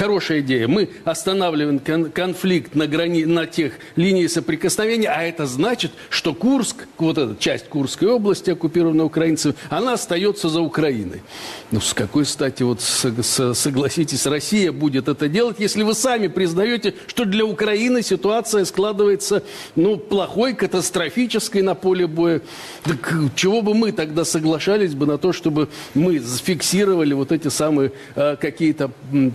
хорошая идея. Мы останавливаем кон- конфликт на, грани... на тех линии соприкосновения, а это значит, что Курск, вот эта часть Курской области, оккупированная украинцами, она остается за Украиной. Ну, с какой стати, вот согласитесь, Россия будет это делать, если вы сами признаете, что для Украины ситуация складывается, ну, плохой, катастрофической на поле боя. Так чего бы мы тогда соглашались бы на то, чтобы мы зафиксировали вот эти самые э, какие-то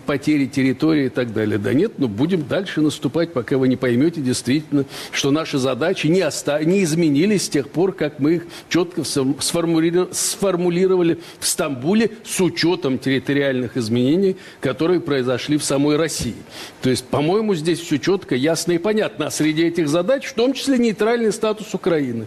потери территории и так далее? Да нет, ну будем дальше наступать, пока вы не поймете действительно, что наши задачи не, оста- не изменились с тех пор, как мы их четко сформ- сформули- сформулировали в Стамбуле с учетом территориальных изменений, которые произошли в самой России. То есть, по-моему, здесь все четко, ясно и понятно. А среди этих задач, в том числе нейтральный статус Украины.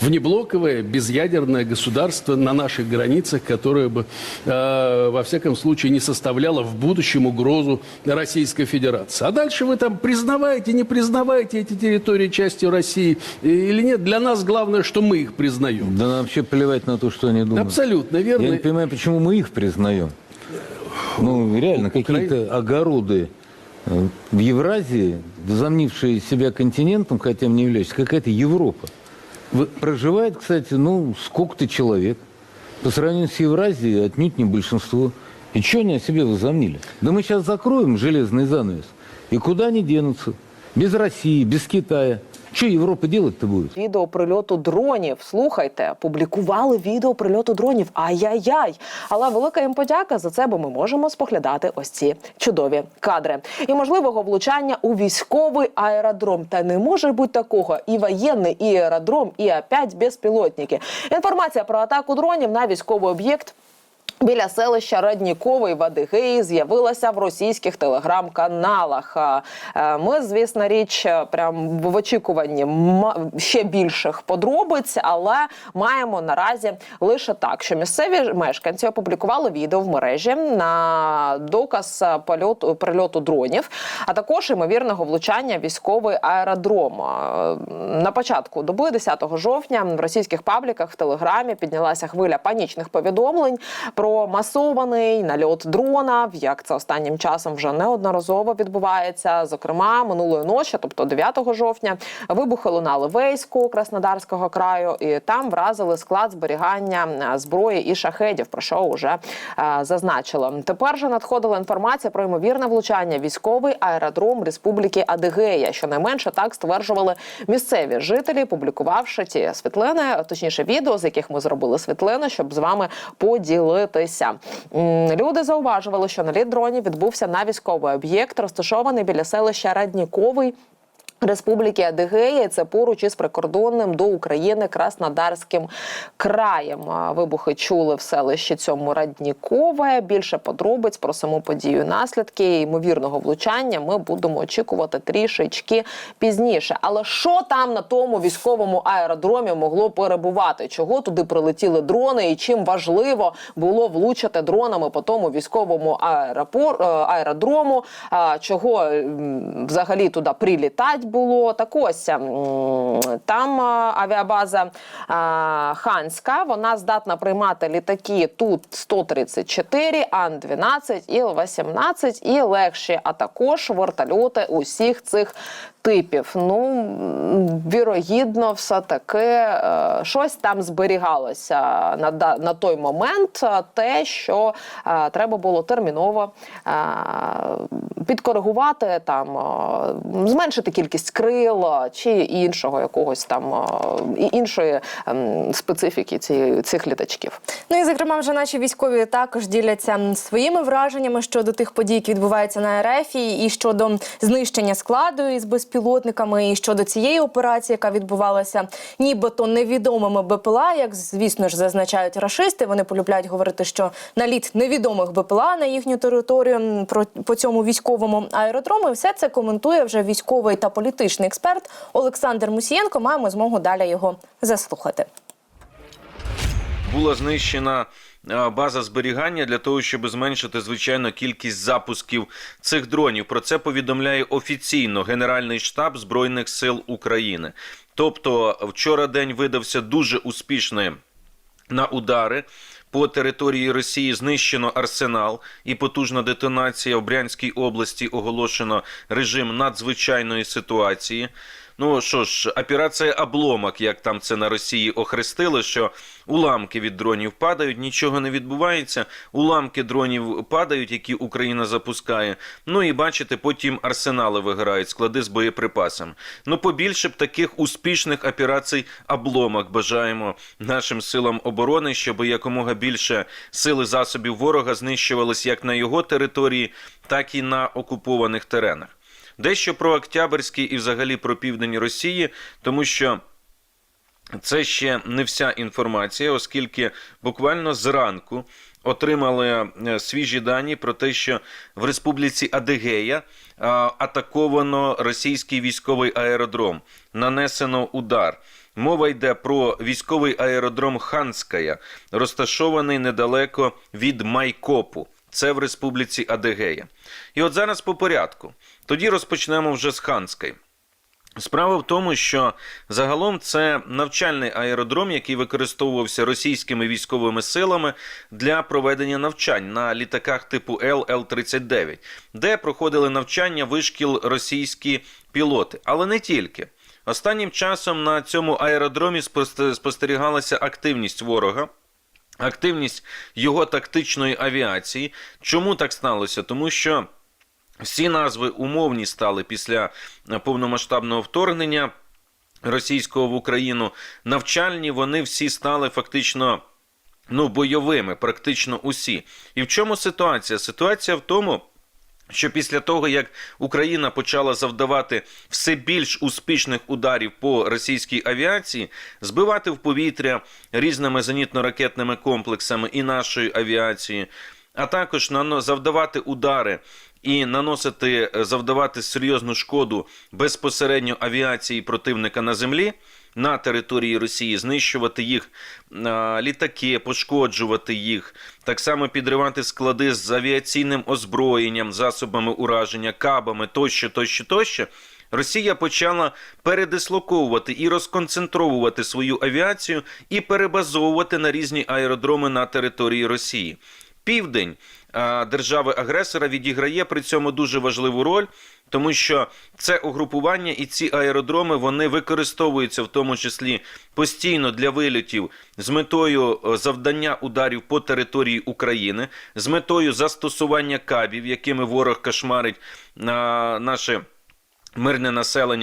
Внеблоковое, безъядерное государство на наших границах, которое бы, э, во всяком случае, не составляло в будущем угрозу Российской Федерации. А дальше вы там признаваете, не признаваете эти территории частью России или нет. Для нас главное, что мы их признаем. Да нам вообще плевать на то, что они думают. Абсолютно верно. Я не понимаю, почему мы их признаем. Ну, реально, какие-то огороды э, в Евразии, возомнившие себя континентом, хотя не являются, какая-то Европа. Проживает, кстати, ну, сколько-то человек. По сравнению с Евразией отнюдь не большинство. И что они о себе возомнили? Да мы сейчас закроем железный занавес. И куда они денутся? Без России, без Китая. Что Европа делать-то будет? Відео прильоту дронів. Слухайте, публікували відео прильоту дронів. Ай-яй-яй. Але велика їм подяка за це, бо ми можемо споглядати ось ці чудові кадри. І можливого влучання у військовий аеродром. Та не може бути такого. І воєнний, і аеродром, і опять безпілотники. Інформація про атаку дронів на військовий об'єкт. Біля селища Радніковий в з'явилася в російських телеграм-каналах. Е, Ми, звісно, річ, е, прям в очікуванні ще більших подробиць, але маємо наразі лише так, що місцеві мешканці опублікували відео в мережі на доказ е, польоту прильоту дронів, а також ймовірного влучання військовий аеродром. На початку доби, 10 жовтня, в російських пабліках в телеграмі піднялася хвиля панічних повідомлень про масований нальот дрона, як це останнім часом вже неодноразово відбувається. Зокрема, минулої ночі, тобто 9 жовтня, вибухи лунали в Краснодарського краю, і там вразили склад зберігання зброї і шахедів. Про що вже зазначила. Тепер же надходила інформація про ймовірне влучання військовий аеродром Республіки Адигея. Щонайменше так стверджували місцеві жителі, публікувавши ті світлини, точніше відео, з яких ми зробили світлини, щоб з вами поділитися. М, Люди зауважували, що наліт дронів відбувся на військовий об'єкт, розташований біля селища Радніковий. Республіки Адигея, це поруч із прикордонним до України Краснодарським краєм. Вибухи чули в селищі цьому Раднікове. Більше подробиць про саму подію, наслідки ймовірного влучання. Ми будемо очікувати трішечки пізніше. Але що там на тому військовому аеродромі могло перебувати? Чого туди прилетіли дрони, і чим важливо було влучити дронами по тому військовому аеропор, е, аеродрому? Чого взагалі туди прилітати було? Так ось там авіабаза Ханська. Вона здатна приймати літаки тут 134, Ан-12, Іл-18 і легші, а також вертольоти усіх цих типів. Ну, вірогідно, все таки е, щось там зберігалося на, на той момент. е, Те, що е, треба було терміново підкоригувати, там зменшити кількість крил чи іншого якогось там іншої ем, специфіки цих літачків. Ну і зокрема, вже наші військові також діляться своїми враженнями щодо тих подій, які відбуваються на РФ, і щодо знищення складу із безпілотниками, і щодо цієї операції, яка відбувалася нібито невідомими БПЛА, як звісно ж зазначають рашисти. Вони полюбляють говорити, що наліт невідомих БПЛА на їхню територію про по цьому військовому аеродрому. І все це коментує вже військовий та політичний експерт Олександр Мусієнко. Маємо змогу далі його заслухати. Була знищена е, база зберігання для того, щоб зменшити звичайно кількість запусків цих дронів. Про це повідомляє офіційно Генеральний штаб Збройних сил України. Тобто, вчора день видався дуже успішним на удари по території Росії знищено арсенал і потужна детонація в Брянській області оголошено режим надзвичайної ситуації. Ну що ж, операція обломок, як там це на Росії охрестили, що уламки від дронів падають, нічого не відбувається. Уламки дронів падають, які Україна запускає. Ну і бачите, потім арсенали виграють, склади з боєприпасами. Ну побільше б таких успішних операцій обломок бажаємо нашим силам оборони, щоб якомога більше сили засобів ворога знищувались як на його території, так і на окупованих теренах. Дещо про Октябрьський і взагалі про південь Росії, тому що це ще не вся інформація, оскільки буквально зранку отримали е, свіжі дані про те, що в республіці Адегея е, атаковано російський військовий аеродром, нанесено удар. Мова йде про військовий аеродром Ханськая, розташований недалеко від Майкопу. Це в республіці Адегея. І от зараз по порядку. Тоді розпочнемо вже з Ханської. Справа в тому, що загалом це навчальний аеродром, який використовувався російськими військовими силами для проведення навчань на літаках типу Л Л-39, де проходили навчання вишкіл російські пілоти, але не тільки. Останнім часом на цьому аеродромі спосте- спостерігалася активність ворога. Активність його тактичної авіації. Чому так сталося? Тому що всі назви умовні стали після повномасштабного вторгнення російського в Україну. Навчальні вони всі стали фактично ну, бойовими, практично усі. І в чому ситуація? Ситуація в тому. Що після того, як Україна почала завдавати все більш успішних ударів по російській авіації, збивати в повітря різними зенітно-ракетними комплексами і нашої авіації, а також завдавати удари і наносити, е, завдавати серйозну шкоду безпосередньо авіації противника на землі. На території Росії знищувати їх літаки, пошкоджувати їх, так само підривати склади з авіаційним озброєнням, засобами ураження, кабами тощо, тощо, тощо. Росія почала передислоковувати і розконцентровувати свою авіацію і перебазовувати на різні аеродроми на території Росії. Південь держави-агресора відіграє при цьому дуже важливу роль, тому що це угрупування і ці аеродроми вони використовуються в тому числі постійно для вильотів з метою е, завдання ударів по території України, з метою застосування кабів, якими ворог кошмарить на наше мирне населення.